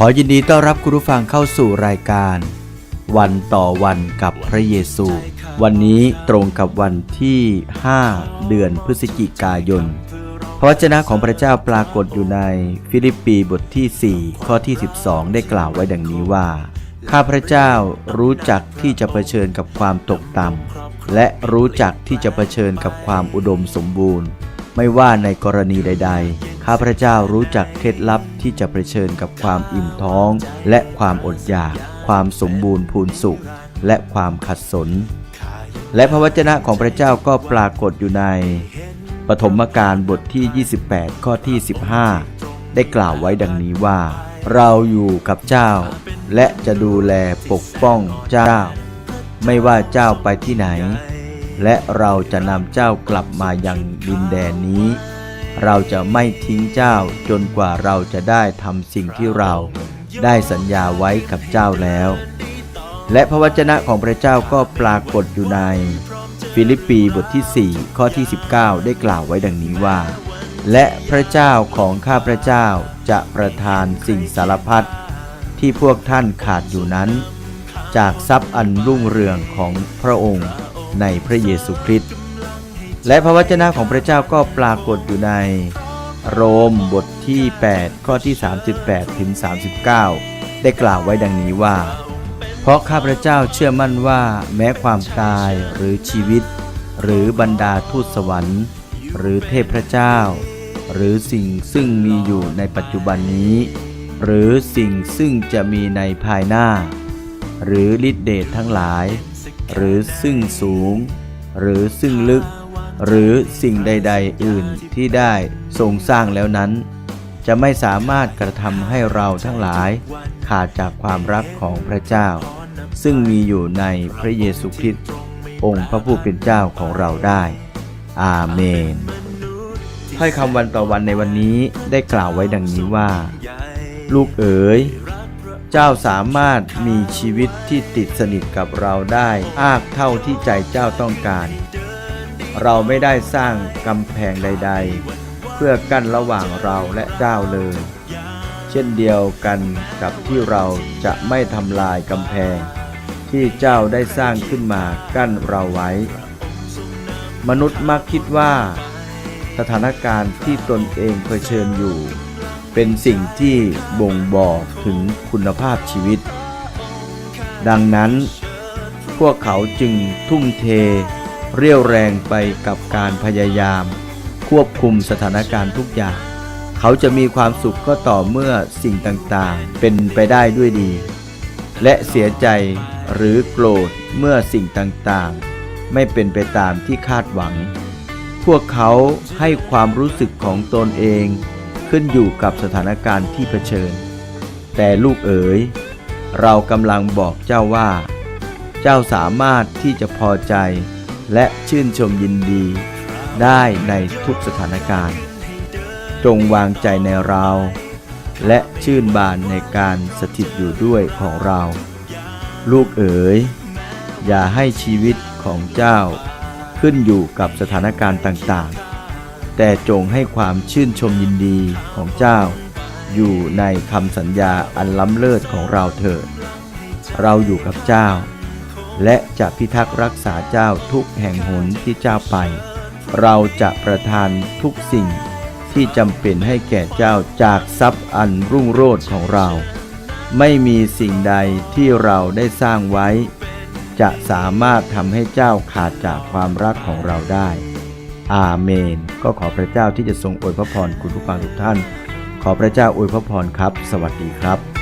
ขอยินดีต้อนรับคุณผู้ฟังเข้าสู่รายการ วันต่อวันกับพระเยซู วันนี้ตรงกับวันที่ 5 เดือนพฤศจิกายน พระวจนะของพระเจ้าปรากฏอยู่ในฟิลิปปีบทที่ 4 ข้อที่ 12 ได้กล่าวไว้ดังนี้ว่า ข้าพระเจ้ารู้จักที่จะเผชิญกับความตกต่ำและรู้จักที่จะเผชิญกับความอุดมสมบูรณ์ ไม่ว่าในกรณีใด ๆ ข้าพระเจ้ารู้จักเคล็ดลับที่จะเผชิญกับความอิ่มท้อง และความอดอยาก ความสมบูรณ์พูนสุข และความขัดสน และพระวจนะของพระเจ้าก็ปรากฏอยู่ใน ปฐมกาลบทที่ 28 ข้อที่ 15 ได้กล่าวไว้ดังนี้ว่า เราอยู่กับเจ้า และจะดูแลปกป้องเจ้า ไม่ว่าเจ้าไปที่ไหน และเราจะนำเจ้ากลับมายังดินแดนนี้ เราจะไม่ทิ้งเจ้าจนกว่าเราจะได้ทำสิ่งที่เราได้สัญญาไว้กับเจ้าแล้ว และพระวจนะของพระเจ้าก็ปรากฏอยู่ใน ฟิลิปปีบทที่ 4 ข้อที่ 19 ได้กล่าวไว้ดังนี้ว่า และพระเจ้าของข้าพระเจ้าจะประทานสิ่งสารพัดที่พวกท่านขาดอยู่นั้น จากทรัพย์อันรุ่งเรืองของพระองค์ในพระเยซูคริสต์ และพระวจนะของพระเจ้าก็ปรากฏอยู่ในโรมบทที่ 8 ข้อที่ 38 ถึง 39 ได้กล่าวไว้ดังนี้ว่า เพราะข้าพระเจ้าเชื่อมั่นว่าแม้ความตายหรือชีวิต หรือบรรดาทูตสวรรค์ หรือเทพพระเจ้า หรือสิ่งซึ่งมีอยู่ในปัจจุบันนี้ หรือสิ่งซึ่งจะมีในภายหน้า หรือฤทธิเดชทั้งหลาย หรือซึ่งสูง หรือซึ่งลึก หรือสิ่งใด ๆ อื่นที่ได้ทรงสร้างแล้วนั้น จะไม่สามารถกระทำให้เราทั้งหลาย ขาดจากความรักของพระเจ้า ซึ่งมีอยู่ในพระเยซูคริสต์องค์พระผู้เป็นเจ้าของเราได้ อาเมนถ้อยคำวันต่อวันในวันนี้ได้กล่าวไว้ดังนี้ว่า ลูกเอ๋ยเจ้าสามารถมีชีวิตที่ติดสนิทกับเราได้ อากเท่าที่ใจเจ้าต้องการ เราไม่ได้สร้างกำแพงใด ๆ เพื่อกั้นระหว่างเราและเจ้าเลย เช่นเดียวกันกับที่เราจะไม่ทำลายกำแพง ที่เจ้าได้สร้างขึ้นมากั้นเราไว้ มนุษย์มักคิดว่า สถานการณ์ที่ตนเองเผชิญอยู่ เป็นสิ่งที่บ่งบอกถึงคุณภาพชีวิต ดังนั้นพวกเขาจึงทุ่มเท เรี่ยวแรงไปกับการพยายาม ควบคุมสถานการณ์ทุกอย่าง เขาจะมีความสุขก็ต่อเมื่อสิ่งต่างๆ เป็นไปได้ด้วยดี และเสียใจหรือโกรธเมื่อสิ่งต่างๆ ไม่เป็นไปตามที่คาดหวัง พวกเขาให้ความรู้สึกของตนเองขึ้นอยู่กับสถานการณ์ที่เผชิญ แต่ลูกเอ๋ย เรากำลังบอกเจ้าว่า เจ้าสามารถที่จะพอใจ และชื่นชมยินดี ได้ในทุกสถานการณ์ จงวางใจในเรา และชื่นบานในการสถิตอยู่ด้วยของเรา ลูกเอ๋ย อย่าให้ชีวิตของเจ้า ขึ้นอยู่กับสถานการณ์ต่างๆ แต่จงให้ความชื่นชมยินดีของเจ้า อยู่ในคำสัญญาอันล้ำเลิศของเราเถิดเราอยู่กับเจ้า และจะพิทักษ์รักษาเจ้าทุกแห่งหนที่เจ้าไป เราจะประทานทุกสิ่งที่จำเป็นให้แก่เจ้าจากทรัพย์อันรุ่งโรจน์ของเรา ไม่มีสิ่งใดที่เราได้สร้างไว้ จะสามารถทำให้เจ้าขาดจากความรักของเราได้ อาเมน ก็ขอพระเจ้าที่จะทรงอวยพระพรคุณผู้ฟังทุกท่าน ขอพระเจ้าอวยพระพรครับ สวัสดีครับ